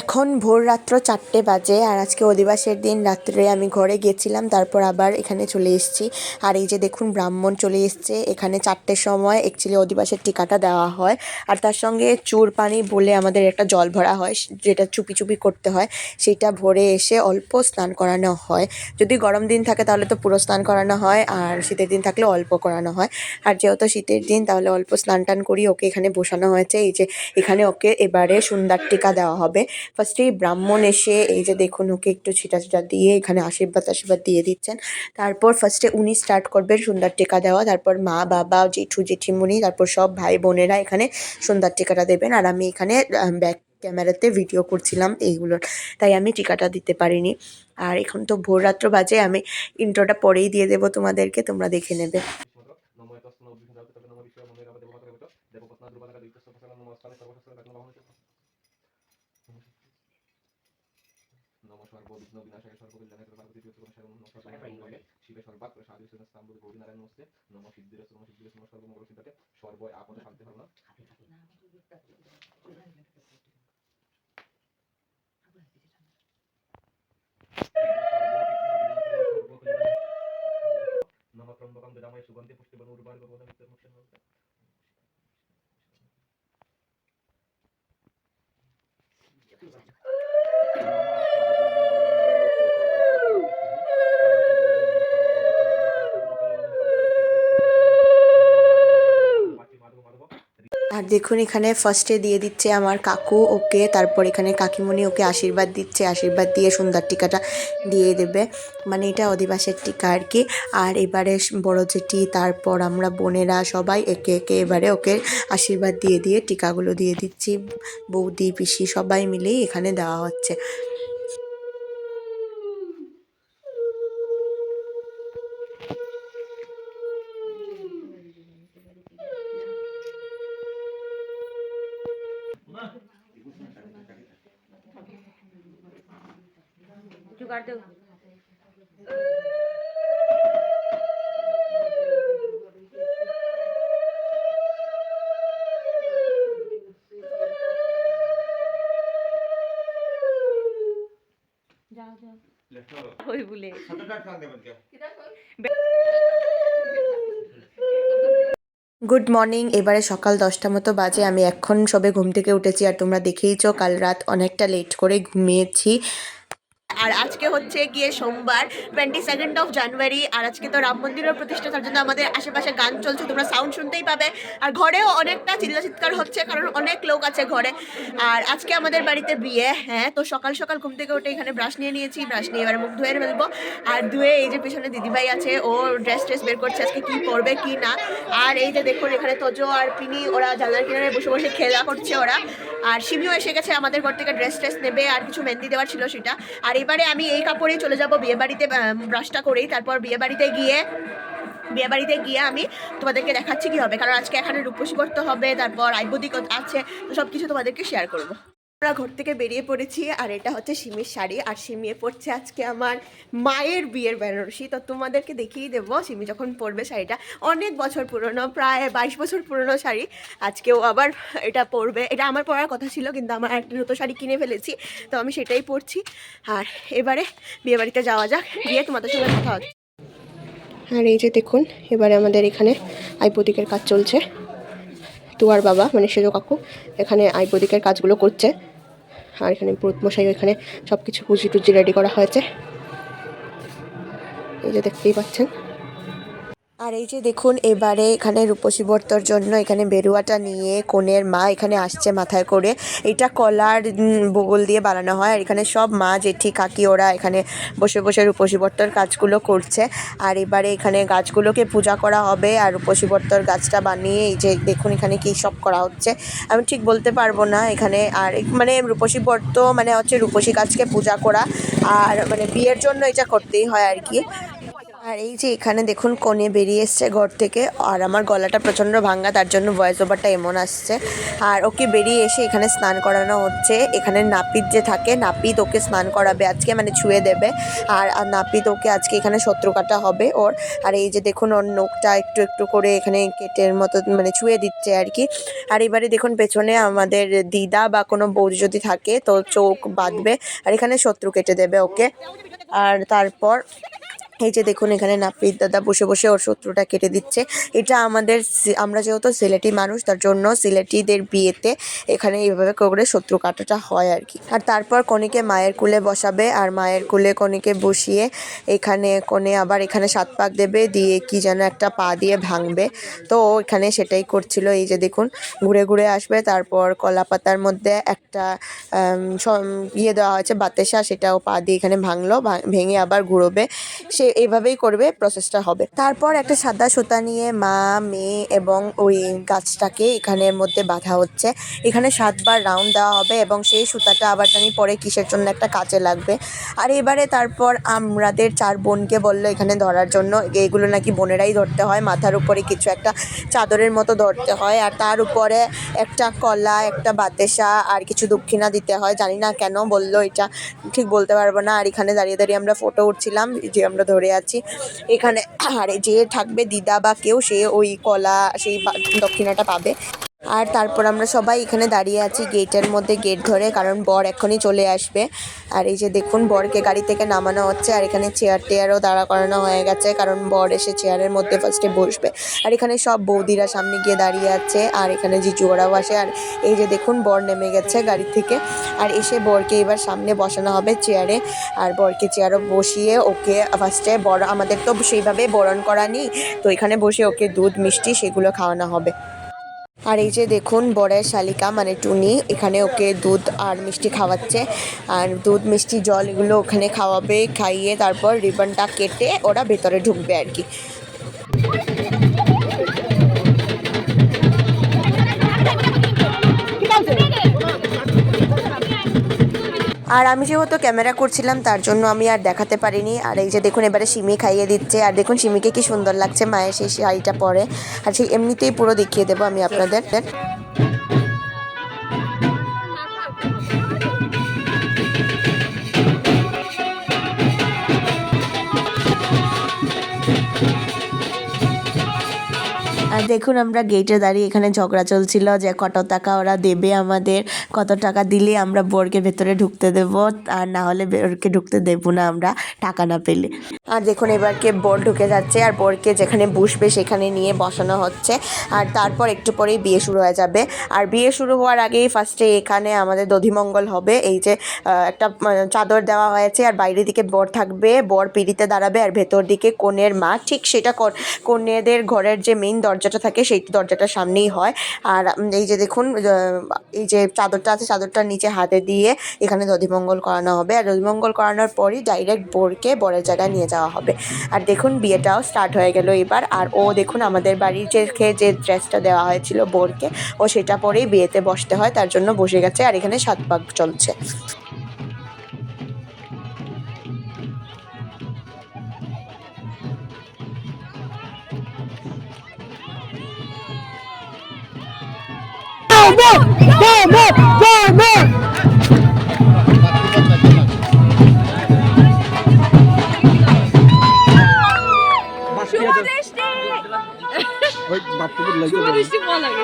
এখন ভোর রাত্র চারটে বাজে আর আজকে অধিবাসের দিন, রাত্রে আমি ঘরে গেছিলাম তারপর আবার এখানে চলে এসেছি। আর এই যে দেখুন, ব্রাহ্মণ চলে এসছে। এখানে চারটের সময় অ্যাকচুয়ালি অধিবাসের টিকাটা দেওয়া হয়। আর তার সঙ্গে চুর পানি বলে আমাদের একটা জল ভরা হয়, যেটা চুপি চুপি করতে হয়। সেটা ভরে এসে অল্প স্নান করানো হয়। যদি গরম দিন থাকে তাহলে তো পুরো স্নান করানো হয়, আর শীতের দিন থাকলে অল্প করানো হয়। আর যেহেতু শীতের দিন, তাহলে অল্প স্নান টান করি ওকে এখানে বসানো হয়েছে। এই যে এখানে ওকে এবারে সুন্দর টিকা দেওয়া হবে। ফার্স্টেই ব্রাহ্মণ এসে এই যে দেখুন, ওকে একটু ছিটা ছিটা দিয়ে এখানে আশীর্বাদ আশীর্বাদ দিয়ে দিচ্ছেন। তারপর ফার্স্টে উনি স্টার্ট করবেন সুন্দর টিকা দেওয়া। তারপর মা, বাবা, জেঠু, জেঠিমুনি, তারপর সব ভাই বোনেরা এখানে সুন্দর টিকাটা দেবেন। আর আমি এখানে ব্যাক ক্যামেরাতে ভিডিও করছিলাম এইগুলোর। তাই আমি টিকাটা দিতে পারিনি। আর এখন তো ভোর রাত্র বাজে, আমি ইন্ট্রোটা পরেই দিয়ে দেবো তোমাদেরকে, তোমরা দেখে নেবে। বিনাশায় সর্বকল্যাণে পার্বতী জ্যোতি কোন শরণ নমো সর্বায় শিবে সর্বাত্র সাধু স্তম্ভ গৌরী নারায়ণ নমস্তে। নমো সিদ্ধির নমো সিদ্ধির নমো সর্বমঙ্গল সিদ্ধাতে সর্ব আপদে শান্তি হরণ নমো ত্রম্বকম দদাময় সুগন্ধি পুষ্টিবন উর্বর গোবধ মিত্র নমস্তে আর দেখুন এখানে ফার্স্টে দিয়ে দিচ্ছে আমার কাকু ওকে, তারপর এখানে কাকিমণি ওকে আশীর্বাদ দিচ্ছে, আশীর্বাদ দিয়ে সুন্দর টিকাটা দিয়ে দেবে। মানে এটা অধিবাসের টিকা আর কি। আর এবারে বড় জেঠি, তারপর আমরা বোনেরা সবাই একে একে এবারে ওকে আশীর্বাদ দিয়ে দিয়ে টিকাগুলো দিয়ে দিচ্ছি। বৌদি, পিসি সবাই মিলেই এখানে দেওয়া হচ্ছে। जुगाड़ दो जाओ जाओ ওই বলে গুড মর্নিং এবারে সকাল দশটা মতো বাজে আমি এখন সবে ঘুম থেকে উঠেছি আর তোমরা দেখেইছো কাল রাত অনেকটা লেট করে ঘুমিয়েছি আর আজকে হচ্ছে গিয়ে সোমবার টোয়েন্টি সেকেন্ড অফ জানুয়ারি আর আজকে তো রাম মন্দিরের প্রতিষ্ঠা, তার জন্য আমাদের আশেপাশে গান চলছে, তোমরা সাউন্ড শুনতেই পাবে। আর ঘরেও অনেকটা চিল্লা চিৎকার হচ্ছে, কারণ অনেক লোক আছে ঘরে। আর আজকে আমাদের বাড়িতে বিয়ে হ্যাঁ তো সকাল সকাল ঘুম থেকে উঠে এখানে ব্রাশ নিয়ে নিয়েছি ব্রাশ নিয়ে এবার মুখ ধুয়ে ফেলব। আর ধুয়ে এই যে পিছনে দিদিভাই আছে, ও ড্রেস ট্রেস বের করছে আজকে কি পরবে, কি না। আর এই যে দেখুন, এখানে তোজো আর পিনি, ওরা জানলার কিনারে বসে বসে খেলা করছে ওরা। আর সিমিও এসে গেছে আমাদের ঘর থেকে ড্রেস ট্রেস নেবে, আর কিছু মেহেন্দি দেওয়ার ছিল সেটা। আর এবারে আমি এই কাপড়ে চলে যাব বিয়ে বাড়িতে ব্রাশটা করেই। তারপর বিয়ে বাড়িতে গিয়ে বিয়ে বাড়িতে গিয়ে আমি তোমাদেরকে দেখাচ্ছি কি হবে। কারণ আজকে এখানে রূপসী করতে হবে, তারপর আইবদিক আছে, তো সব কিছু তোমাদেরকে শেয়ার করব। আমরা ঘর থেকে বেরিয়ে পড়েছি, আর এটা হচ্ছে সিমির শাড়ি। আর সিমিয়ে পড়ছে আজকে আমার মায়ের বিয়ের বেনারসি। তো তোমাদেরকে দেখিয়ে দেবো সিমি যখন পরবে শাড়িটা। অনেক বছর পুরনো, প্রায় বাইশ বছর পুরনো শাড়ি। আজকেও আবার এটা পরবে। এটা আমার পরার কথা ছিল, কিন্তু আমার একটা নতুন শাড়ি কিনে ফেলেছি। তো আমি সেটাই পরছি। আর এবারে বিয়েবাড়িতে যাওয়া যাক। গিয়ে তোমাদের সঙ্গে কথা হচ্ছে। আর এই যে দেখুন, এবারে আমাদের এখানে আইপদিকের কাজ চলছে। তুয়ার বাবা মানে সেজো কাকু, এখানে আইপদিকের কাজগুলো করছে। আর এখানে মশাই ওইখানে সব কিছু পুজি টুজি রেডি করা হয়েছে। এই যে দেখতেই পাচ্ছেন। আর এই যে দেখুন, এবারে এখানে রূপসী বর্তর জন্য এখানে বেরুয়াটা নিয়ে কনের মা এখানে আসছে মাথায় করে। এটা কলার বগল দিয়ে বানানো হয় আর এখানে সব মা, জেঠি, কাকি ওরা এখানে বসে বসে রূপসী বর্তর কাজগুলো করছে। আর এবারে এখানে গাছগুলোকে পূজা করা হবে আর রূপসী বর্তর গাছটা বানিয়ে এই যে দেখুন এখানে কী সব করা হচ্ছে। আমি ঠিক বলতে পারব না এখানে। আর মানে রূপসী মানে হচ্ছে রূপসী গাছকে পূজা করা। আর মানে বিয়ের জন্য এটা করতেই হয় আর কি। আর এই যে এখানে দেখুন কনে বেরিয়ে এসছে ঘর থেকে। আর আমার গলাটা প্রচণ্ড ভাঙ্গা, তার জন্য ভয়েস ওভারটা এমন আসছে। আর ওকে বেরিয়ে এসে এখানে স্নান করানো হচ্ছে। এখানে নাপিত যে থাকে, নাপিত ওকে স্নান করাবে, আজকে মানে ছুঁয়ে দেবে। আর নাপিত ওকে আজকে এখানে শত্রু কাটা হবে ওর। আর এই যে দেখুন ওর নোখটা একটু একটু করে এখানে কেটের মতো মানে ছুঁয়ে দিচ্ছে আর কি। আর এবারে দেখুন পেছনে আমাদের দিদা বা কোনো বৌদি যদি থাকে, তো চোখ বাঁধবে। আর এখানে শত্রু কেটে দেবে ওকে। আর তারপর এই যে দেখুন এখানে নাপিত দাদা বসে বসে ওর শত্রুটা কেটে দিচ্ছে। এটা আমাদের আমরা যেহেতু সিলেটি মানুষ, তার জন্য সিলেটিদের বিয়েতে এখানে এইভাবে করে শত্রু কাটাটা হয় আর কি। আর তারপর কনেকে মায়ের কুলে বসাবে, আর মায়ের কুলে কনেকে বসিয়ে এখানে কনে আবার এখানে সাত পাক দেবে, দিয়ে কি যেন একটা পা দিয়ে ভাঙবে। তো এখানে সেটাই করছিল। এই যে দেখুন, ঘুরে ঘুরে আসবে। তারপর কলা পাতার মধ্যে একটা ইয়ে দেওয়া হয়েছে বাতেসা সেটাও পা দিয়ে এখানে ভাঙলো ভেঙে আবার ঘুরোবে। সে এইভাবেই করবে প্রসেসটা হবে। তারপর একটা সাদা সুতা নিয়ে মা, মেয়ে এবং ওই গাছটাকে এখানের মধ্যে বাঁধা হচ্ছে। এখানে সাতবার রাউন্ড দেওয়া হবে এবং সেই সুতাটা আবার জানি পরে কিসের জন্য একটা কাজে লাগবে। আর এবারে তারপর আমাদের চার বোনকে বলল এখানে ধরার জন্য। এইগুলো নাকি বোনেরাই ধরতে হয়, মাথার উপরে কিছু একটা চাদরের মতো ধরতে হয়। আর তার উপরে একটা কলা, একটা বাতেসা আর কিছু দক্ষিণা দিতে হয়। জানি না কেন বলল এটা, ঠিক বলতে পারব না। আর এখানে দাঁড়িয়ে দাঁড়িয়ে আমরা ফটো উঠছিলাম যে আমরা ধরে আছি। এখানে আরে যে থাকবে দিদা বা কেউ, সে ওই কলা, সেই দক্ষিণাটা পাবে। আর তারপর আমরা সবাই এখানে দাঁড়িয়ে আছি গেটের মধ্যে, গেট ধরে, কারণ বর এখনই চলে আসবে। আর এই যে দেখুন, বরকে গাড়ি থেকে নামানো হচ্ছে, আর এখানে চেয়ার টেয়ারও দাঁড়া করানো হয়ে গেছে, কারণ বর এসে চেয়ারের মধ্যে ফার্স্টে বসবে। আর এখানে সব বৌদিরা সামনে গিয়ে দাঁড়িয়ে আছে, আর এখানে জিজু ওরাও আসে। আর এই যে দেখুন, বর নেমে গেছে গাড়ি থেকে। আর এসে বরকে এবার সামনে বসানো হবে চেয়ারে আর বরকে চেয়ারও বসিয়ে ওকে ফার্স্টে বড় আমাদের তো সেইভাবে বরণ করা নেই। তো এখানে বসে ওকে দুধ, মিষ্টি সেগুলো খাওয়ানো হবে। আর এই যে দেখুন, বরের শালিকা মানে টুনি, এখানে ওকে দুধ আর মিষ্টি খাওয়াচ্ছে। আর দুধ, মিষ্টি, জল এগুলো ওখানে খাওয়াবে, খাইয়ে তারপর রিবনটা কেটে ওরা ভেতরে ঢুকবে আর কি। আর আমি যেহেতু ক্যামেরা করছিলাম, তার জন্য আমি আর দেখাতে পারিনি। আর এই যে দেখুন, এবারে সিমি খাইয়ে দিচ্ছে। আর দেখুন সিমিকে কি সুন্দর লাগছে মায়ের সেই শাড়িটা পরে। আর সেই এমনিতেই পুরো দেখিয়ে দেবো আমি আপনাদের। দেখুন, আমরা গেটে দাঁড়িয়ে এখানে ঝগড়া চলছিল যে কত টাকা ওরা দেবে আমাদের, কত টাকা দিলে আমরা বোরকে ভেতরে ঢুকতে দেব, আর না হলে বোরকে ঢুকতে দেব না আমরা টাকা না পেলে। আর দেখুন এবারকে বোর ঢুকে যাচ্ছে, আর বোরকে যেখানে বসবে সেখানে নিয়ে বসানো হচ্ছে, আর তারপর একটু পরেই বিয়ে শুরু হয়ে যাবে। আর বিয়ে শুরু হওয়ার আগেই ফার্স্টে এখানে আমাদের দধিমঙ্গল হবে, এই যে একটা চাদর দেওয়া হয়েছে, আর বাইরের দিকে বর থাকবে, বর পিড়িতে দাঁড়াবে, আর ভেতর দিকে কনের মা, ঠিক সেটা কন- কনেদের ঘরের যে মেইন দরজাটা থাকে, সেই দরজাটার সামনেই হয়। আর এই যে দেখুন এই যে চাদরটা আছে, চাদরটার নিচে হাতে দিয়ে এখানে দধিমঙ্গল করানো হবে। আর দধিমঙ্গল করানোর পরই ডাইরেক্ট বোরকে বরের জায়গায় নিয়ে যাওয়া হবে। আর দেখুন, বিয়েটাও স্টার্ট হয়ে গেল এবার। আর ও দেখুন, আমাদের বাড়ির যে খে- যে ড্রেসটা দেওয়া হয়েছিল বোরকে, ও সেটা পরেই বিয়েতে বসতে হয়, তার জন্য বসে গেছে। আর এখানে সাত পাক চলছে। ওই বাপুর লাগে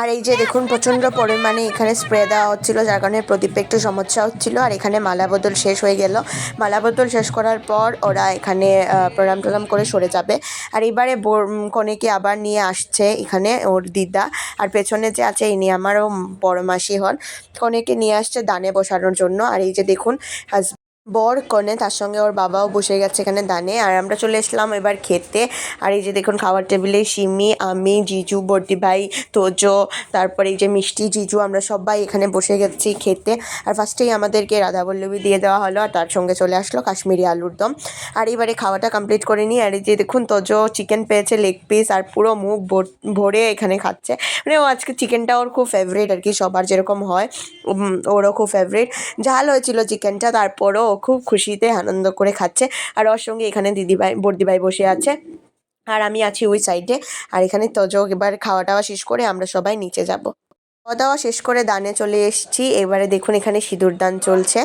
আর এই যে দেখুন, প্রচণ্ড পরিমাণে এখানে স্প্রে দেওয়া হচ্ছিল, যার কারণে প্রদীপে একটু সমস্যা হচ্ছিল, আর এখানে মালা বদল শেষ হয়ে গেল। মালা বদল শেষ করার পর ওরা এখানে প্রণাম টোলাম করে সরে যাবে। আর এবারে কনেকে আবার নিয়ে আসছে এখানে ওর দিদা। আর পেছনে যে আছে, ইনি আমারও বড় মাসি হন। কনেকে নিয়ে আসছে দানে বসানোর জন্য। আর এই যে দেখুন বর কনে, তার সঙ্গে ওর বাবাও বসে গেছে এখানে দানে। আর আমরা চলে এসলাম এবার খেতে। আর এই যে দেখুন, খাওয়ার টেবিলে সিমি আমি, জিজু বর্দি ভাই তোজো, তারপরে এই যে মিষ্টি, জিজু, আমরা সবাই এখানে বসে গেছি খেতে। আর ফার্স্টেই আমাদেরকে রাধাবল্লভী দিয়ে দেওয়া হলো, আর তার সঙ্গে চলে আসলো কাশ্মীরি আলুর দম। আর এবারে খাওয়াটা কমপ্লিট করে নিই আর এই যে দেখুন, তোজো চিকেন পেয়েছে লেগ পিস আর পুরো মুখ ভর- এখানে খাচ্ছে। মানে ও আজকে চিকেনটা ওর খুব ফেভারিট আর কি, সবার যেরকম হয় ওরও খুব ফেভারিট ঝাল হয়েছিল চিকেনটা তারপরও ও খুব খুশিতে আনন্দ করে খাচ্ছে। আর ওর সঙ্গে এখানে দিদিভাই, বর্দিভাই বসে আছে। আর আমি আছি ওই সাইডে আর এখানে তজো এবার খাওয়া টাওয়া শেষ করে আমরা সবাই নিচে যাব। খাওয়া দাওয়া শেষ করে দানে চলে এসেছি। এবারে দেখুন এখানে সিঁদুর দান চলছে।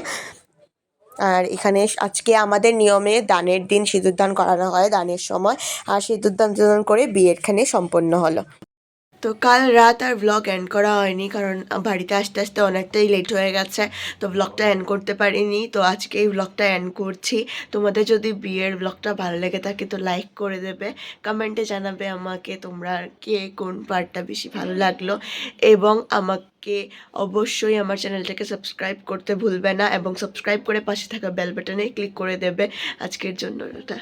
আর এখানে আজকে আমাদের নিয়মে দানের দিন সিঁদুর দান করানো হয়, দানের সময়। আর সিঁদুর দান দান করে বিয়েরখানে সম্পন্ন হলো। তো কাল রাত আর ব্লগ এন্ড করা হয়নি, কারণ বাড়িতে আসতে আসতে অনেকটাই লেট হয়ে গেছে, তো ব্লগটা এন্ড করতে পারিনি, তো আজকে এই ব্লগটা এন্ড করছি। তোমাদের যদি বিয়ের ব্লগটা ভালো লেগে থাকে তো লাইক করে দেবে কমেন্টে জানাবে আমাকে তোমরা কে কোন পার্টটা বেশি ভালো লাগল, এবং আমাকে অবশ্যই আমার চ্যানেলটাকে সাবস্ক্রাইব করতে ভুলবে না, এবং সাবস্ক্রাইব করে পাশে থাকা বেল বাটনে ক্লিক করে দেবে। আজকের জন্য ওটা